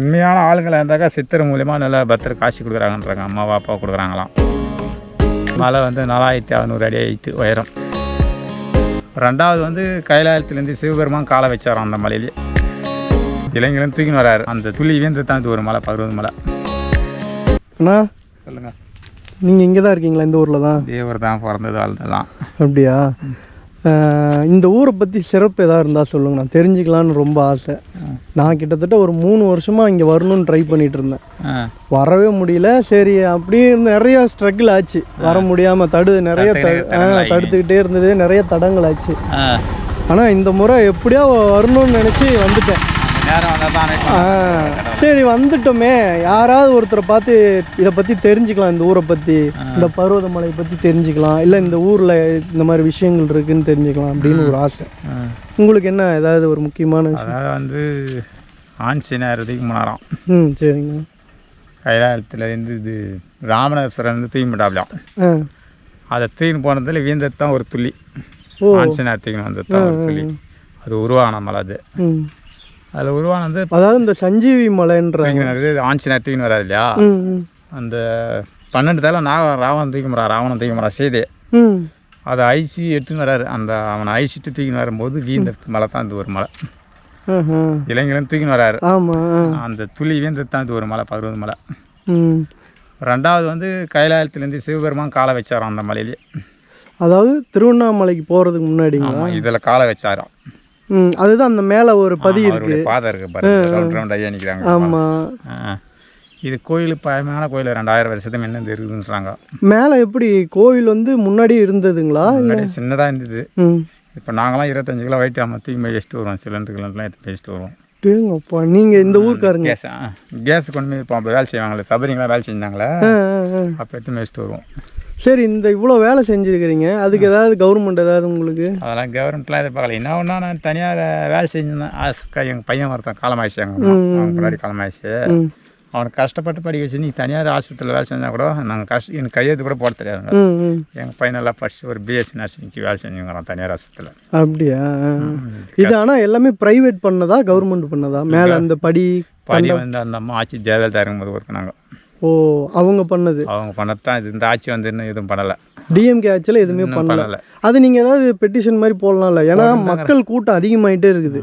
உண்மையான ஆளுங்களை இருந்தாக்கா சித்தர் மூலியமா நல்லா பத்திர காசு கொடுக்குறாங்கன்றாங்க. அம்மாவா அப்பா கொடுக்குறாங்களாம். மலை வந்து நாலாயிரத்தி அறநூறு அடி ஆயிட்டு உயரம். ரெண்டாவது வந்து கைலாயத்துலேருந்து சிவபெருமான் காலை வச்சாராம் அந்த மலையிலே. இளைஞரும் தூக்கின்னு வராரு. அந்த துளி வீந்து தான் இது ஒரு மலை பருவத மலை. அண்ணா சொல்லுங்கள் நீங்கள் இங்கே தான் இருக்கீங்களா? இந்த ஊரில் தான் தேவர் தான் பிறந்தது வாழ்ந்ததெல்லாம் அப்படியா? இந்த ஊரை பற்றி சிறப்பு எதாவது இருந்தால் சொல்லுங்க. நான் தெரிஞ்சுக்கலான்னு ரொம்ப ஆசை. நான் கிட்டத்தட்ட ஒரு மூணு வருஷமாக இங்கே வரணும்னு ட்ரை பண்ணிட்டு இருந்தேன். வரவே முடியல. சரி அப்படியே நிறைய ஸ்ட்ரகிள் ஆச்சு. வர முடியாமல் தடு நிறைய தடுத்துக்கிட்டே இருந்தது. நிறைய தடங்கள் ஆச்சு ஆனால் இந்த முறை எப்படியோ வரணும்னு நினச்சி வந்துட்டேன். சரி வந்துட்டோமே. யாராவது ஒருத்தரை பார்த்து இதை பற்றி தெரிஞ்சுக்கலாம் இந்த ஊரை பற்றி இந்த பர்வதமலையை பற்றி தெரிஞ்சுக்கலாம். இல்லை இந்த ஊரில் இந்த மாதிரி விஷயங்கள் இருக்குன்னு தெரிஞ்சுக்கலாம் அப்படின்னு ஒரு ஆசை. உங்களுக்கு என்ன ஏதாவது ஒரு முக்கியமான அதாவது வந்து ஆஞ்சநேயர் தூக்கி முன்னாராம் ம் சரிங்க. கைலாயத்துலேருந்து இது ராமநாதேஸ்வரன் வந்து தூக்கி அதை தூக்கின்னு போனதில் வீந்தது தான் ஒரு துள்ளி. ஆஞ்சநேயர் தூக்கின்னு வந்தது தான் ஒரு துள்ளி அது உருவான மலை அது. அதில் உருவானது அதாவது இந்த சஞ்சீவி மலைன்ற ஆஞ்சநேயர் தூக்கின்னு வராரு இல்லையா? அந்த பன்னெண்டு தலை நாக ராவணன் தூக்கி மரா ராவணன் தூக்கி மரா செய்தே அதை ஐசி எடுத்துன்னு வராரு. அந்த அவனை ஐசிட்டு தூக்கின்னு வரும்போது வீந்த மலை தான் இது ஒரு மலை. இளைஞரும் தூக்கின்னு வராரு. அந்த துளி வீந்தது தான் இது ஒரு மலை பருவத மலை. ரெண்டாவது வந்து கைலாயத்துலேருந்து சிவபெருமான் காலை வச்சாராம் அந்த மலையிலே. அதாவது திருவண்ணாமலைக்கு போகிறதுக்கு ஆமாம் இதில் காலை வச்சாராம். அதுதான் அந்த மேலே ஒரு பதி அவருடைய பாதை இருக்கு பாருங்க. ரவுண்ட் ரவுண்ட் ஐயா நிற்கிறாங்க ஆமாம் இது கோயில் பழமையான கோயில் ரெண்டாயிரம் வருஷத்துக்கு முன்ன இருக்குதுன்னு சொல்கிறாங்க மேலே எப்படி கோவில் வந்து முன்னாடி இருந்ததுங்களா? முன்னாடி சின்னதாக இருந்தது. இப்போ நாங்களாம் இருபத்தஞ்சு கிலோ வெயிட் ஆமாம் தூக்கி போய் வச்சுட்டு வருவோம். சிலிண்டருக்குலாம் எடுத்து வச்சுட்டு வருவோம். டேங்கப்பா நீங்கள் இந்த ஊருக்காருங்க. கேஸ் கேஸ் கொண்டு போய் இப்போ அப்போ வேலை செய்வாங்களே சபரிங்களாம் வேலை செஞ்சாங்களே. அப்போ எடுத்து வச்சுட்டு வருவோம். சரி இந்த இவ்வளோ வேலை செஞ்சுருக்கிறீங்க அதுக்கு ஏதாவது கவர்மெண்ட் ஏதாவது உங்களுக்கு? அதெல்லாம் கவர்மெண்ட்லாம் எதிர்பார்க்கல. என்ன ஒன்றா நான் தனியாக வேலை செஞ்சிருந்தேன் எங்கள் பையன் ஒருத்தன் காலமாயிடுச்சு அம்மா. அவன் முன்னாடி காலமாயிடுச்சு. அவனை கஷ்டப்பட்டு படிக்க வச்சு நீ தனியார் ஆஸ்பத்திரியில் வேலை செஞ்சால் கூட நாங்கள் கஷ்ட எனக்கு கையெழுத்து கூட போட தெரியாதுங்க ம் எங்கள் பையன் நல்லா படிச்சு ஒரு பிஎஸ்சி நர்சிங்க்கு வேலை செஞ்சுங்கிறான் தனியார் ஆஸ்பத்திரியில் அப்படியா. இது ஆனால் எல்லாமே ப்ரைவேட் பண்ணதா கவர்மெண்ட் பண்ணதா? மேலே அந்த படி படி வந்து அந்த அம்மா ஆட்சி ஜெயலலிதா இருக்கும்போது ஒர்க்குனாங்க ஓ அவங்க பண்ணது. அவங்க பண்ணத்தான் இது. இந்த ஆட்சி வந்து இன்னும் எதுவும் பண்ணலை. டிஎம்கே ஆட்சியில் எதுவுமே பண்ணல. அது நீங்கள் ஏதாவது பெட்டிஷன் மாதிரி போடலாம்ல? ஏன்னா மக்கள் கூட்டம் அதிகமாயிட்டே இருக்குது.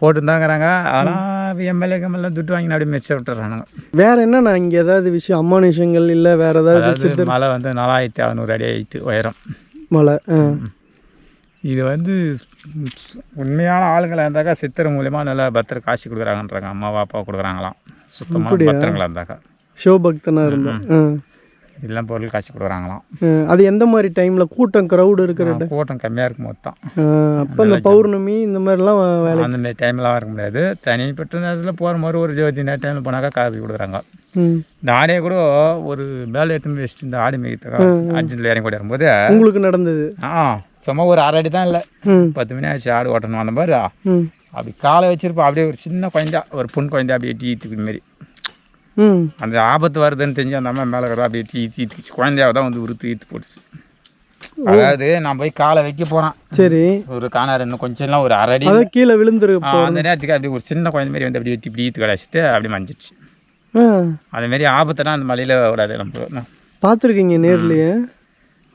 போட்டுருந்தாங்கிறாங்க. அதெல்லாம் எம்எல்ஏ கம்மெல்லாம் துட்டு வாங்கி அப்படியே மிச்சம் விட்டுறானுங்க வேற என்னண்ணா இங்கே ஏதாவது விஷயம்? அம்மானுஷங்கள் இல்லை வேற ஏதாவது மலை வந்து நாலாயிரத்தி அறநூறு அடி ஆயிட்டு உயரம். மலை ஆ. இது வந்து உண்மையான ஆளுங்களை இருந்தாக்கா சித்தர் மூலியமா நல்லா பத்திர காசு கொடுக்குறாங்கன்றாங்க. அம்மாவா அப்பா கொடுக்குறாங்களாம். சுத்தமாக பத்திரங்களா இருந்தாக்கா. சிவபக்தனா இருந்தேன். எல்லாம் பொருள் காசு கொடுக்குறாங்களாம். அது எந்த மாதிரி டைம்ல கூட்டம் க்ரௌடு இருக்கிற கூட்டம் கம்மியாக இருக்கும் மொத்தம். அப்போ இந்த பௌர்ணமி இந்த மாதிரிலாம் வேலை அந்த மாதிரி டைம்லாம் இருக்க முடியாது. தனிப்பட்ட நேரத்தில் போகிற மாதிரி ஒரு இருபத்தி நேரம் டைமில் போனாக்கா காசு கொடுக்குறாங்க. இந்த ஆடையை கூட ஒரு மேலே எடுத்து வச்சுட்டு இந்த ஆடி மேய்த்தக்கா அர்ஜென்ட்டில் இறங்கி கூட வரும்போது உங்களுக்கு நடந்தது? ஆ சும்மா ஒரு அரை அடி தான் இல்லை. பத்து மணி ஆச்சு ஆடு ஓட்டணும் அந்த மாதிரி. அப்படி காலை வச்சிருப்போம். அப்படியே ஒரு சின்ன குழந்தா ஒரு பொன் குழந்தை அப்படியே டீ தூக்கி மாரி ம் அந்த ஆபத்து வருதுன்னு தெரிஞ்சு அந்த அம்மா மேலே இருக்கிற அப்படியே டீ தீத்துச்சு குழந்தையாவை தான் வந்து உருத்து ஈத்து போட்டுச்சு. அதாவது நான் போய் காலை வைக்க போகிறேன் சரி. ஒரு காணாரு இன்னும் கொஞ்சம்லாம் ஒரு அரை அடி. அதான் கீழே விழுந்துரு அந்த நேரத்துக்கு அப்படியே ஒரு சின்ன குழந்தை மாதிரி வந்து அப்படியே வெட்டி இப்படி ஈத்து கிடச்சிட்டு அப்படி மஞ்சிடுச்சு. ஆ. அதுமாரி ஆபத்தெல்லாம் அந்த மலையில் விடாது நம்ம. பார்த்துருக்கீங்க நேர்லையே?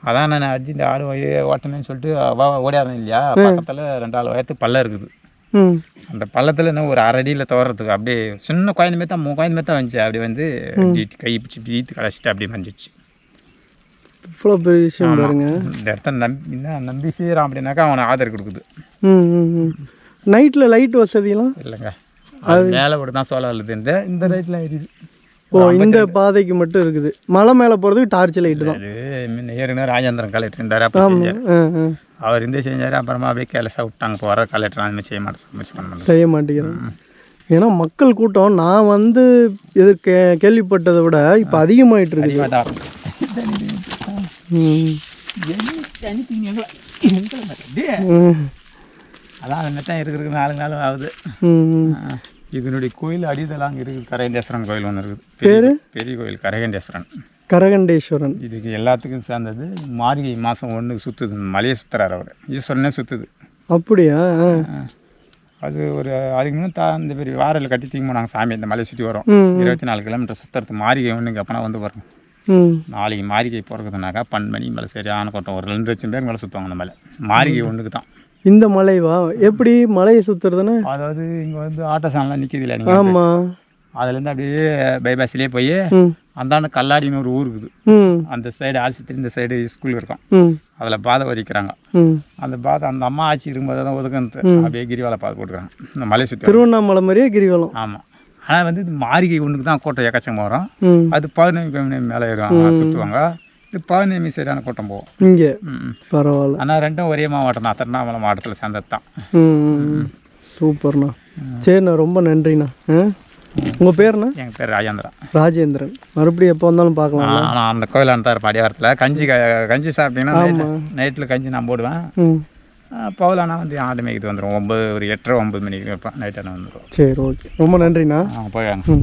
அதான் நான் அர்ஜென்ட் ஆடு ஓட்டணும்னு சொல்லிட்டு வா ஓடியாதேன் இல்லையா? பக்கத்தில் ரெண்டு ஆள் உயரத்துக்கு பள்ளம் இருக்குது. அந்த பள்ளத்தில் இன்னும் ஒரு அரை அடியில் துவறதுக்கு அப்படியே சின்ன குழந்தை மாதிரி தான் மூணு குழந்தை மாதிரி தான் வந்துச்சு. அப்படி வந்து கை பிடிச்சி இப்படி ஈத்து கடைச்சிட்டு அப்படியே மஞ்சிடுச்சு. இவ்வளோ பெரிய விஷயம் பாருங்க. இந்த இடத்த நம்பி என்ன நம்பி செய்கிறான் அப்படின்னாக்கா அவனை ஆதரவு கொடுக்குது. நைட்டில் லைட் வசதிலாம் இல்லைங்க. அது மேலே விட தான் சோழ அழுது. இந்த இந்த ரைட்லாம் எரியுது. ஓ இந்த பாதைக்கு மட்டும் இருக்குது. மலை மேலே போகிறதுக்கு டார்ச் லைட்டு தான். ஏற்கனவே ராஜேந்திரன் கலெக்டர் இருந்தார் அப்போ அவர் இந்த செஞ்சார் அப்புறமா அப்படியே கேலஸாக விட்டாங்க. இப்போ வர கலெக்டர் அந்த செய்ய மாட்டேன். செய்ய மாட்டேங்கிறேன் ஏன்னா மக்கள் கூட்டம் நான் வந்து இது கே கேள்விப்பட்டதை விட இப்போ ம். ம். அதான் அந்த தான் இருக்கிறதுக்கு நாலு நாள் ஆகுது. இதனுடைய கோயில் அடிதெல்லாம் அங்கே இருக்குது கரகண்டேஸ்வரன் கோயில் ஒன்று இருக்குது. பெரிய பெரிய கோயில் கரகண்டேஸ்வரன். கரகண்டேஸ்வரன். இதுக்கு எல்லாத்துக்கும் சேர்ந்தது மார்கழி மாதம் ஒன்று சுற்றுது மலையை சுற்றுறாரு அவர். ஈஸ்வரனே சுற்றுது அப்படியா. அது ஒரு அதுக்கு முன்னும் தா இந்த பெரிய வாரில் கட்டி தூக்கி போனாங்க சாமி. இந்த மலையை சுற்றி வரும். இருபத்தி நாலு கிலோமீட்டர் சுற்றுறது மாளிகை ஒன்றுங்க அப்போனா வந்து வரும். நாளைக்கு மாளிகை பிறகுதுனாக்கா பன்மணி மேலே சரியான கூட்டம். ஒரு ரெண்டு லட்சம் பேர் மேலே சுற்றுவாங்க அந்த மலை. மாளிகை ஒன்றுக்கு தான் இந்த மலைவா? எப்படி மலையை சுற்றுறதுன்னா அதாவது இங்கே வந்து ஆட்டோ சாணம்லாம் நிற்கிது இல்லை நீங்கள் ஆமாம் அதுலேருந்து அப்படியே பைபாஸ்லேயே போய் அந்தாண்ட கல்லாடின்னு ஒரு ஊர் இருக்குது. அந்த சைடு ஆஸ்பத்திரி இந்த சைடு ஸ்கூல் இருக்கும். அதில் பாதை ஒதுக்கிறாங்க அந்த பாதை அந்த அம்மா ஆட்சி இருக்கும்போது தான் ஒதுக்குறது அப்படியே கிரிவாலை பாதை போட்டுக்கிறாங்க இந்த மலை சுற்றி திருவண்ணாமலை மாதிரியே கிரிவலம். ஆமாம் ஆனால் வந்து மாளிகை ஒன்றுக்கு தான் கூட்டம் எக்கச்சக்கமாக வரும். அது பௌர்ணமி மேலே ஏறும் சுற்றுவாங்க இது பௌர்ணமி சரியான கூட்டம் போகும். இங்கே? பரவாயில்ல. ஆனால் ரெண்டும் ஒரே மாவட்டம் தான். திருவண்ணாமலை மாவட்டத்தில் சேர்ந்தது தான். சூப்பர்ண்ணா. சரிண்ணா ரொம்ப நன்றிண்ணா. உங்கள் பேர்ண்ணா? எங்கள் பேர் ராஜேந்திரா ராஜேந்திரன். மறுபடியும் எப்போ வந்தாலும் பார்க்கலாம் ஆனால் அந்த கோயிலான தான் இருப்பேன் அடிவாரத்தில் கஞ்சி கஞ்சி சாப்பிட்டீங்கன்னா நைட்டில் கஞ்சி நான் போடுவேன். பவுலானா வந்து ஆடு மேய்க்கிட்டு வந்துடும் ஒம்பது ஒரு எட்டரை ஒம்பது மணிக்கு இருப்பேன் நைட்டான வந்துடும் சரி ஓகே. ரொம்ப நன்றிண்ணா. ஆ போயாங்க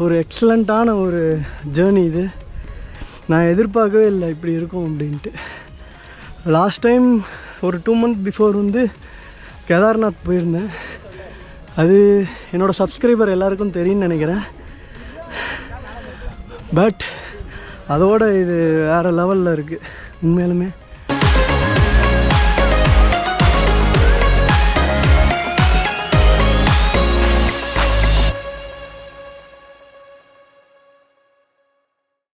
ஒரு எக்ஸலண்ட்டான ஒரு ஜேர்னி இது. நான் எதிர்பார்க்கவே இல்லை இப்படி இருக்கும் அப்படின்ட்டு. லாஸ்ட் டைம் ஒரு டூ மந்த் பிஃபோர் வந்து கேதார்நாத் போயிருந்தேன். அது என்னோடய சப்ஸ்கிரைபர் எல்லாருக்கும் தெரியும்னு நினைக்கிறேன். பட் அதோட இது வேறு லெவலில் இருக்குது உண்மையிலுமே.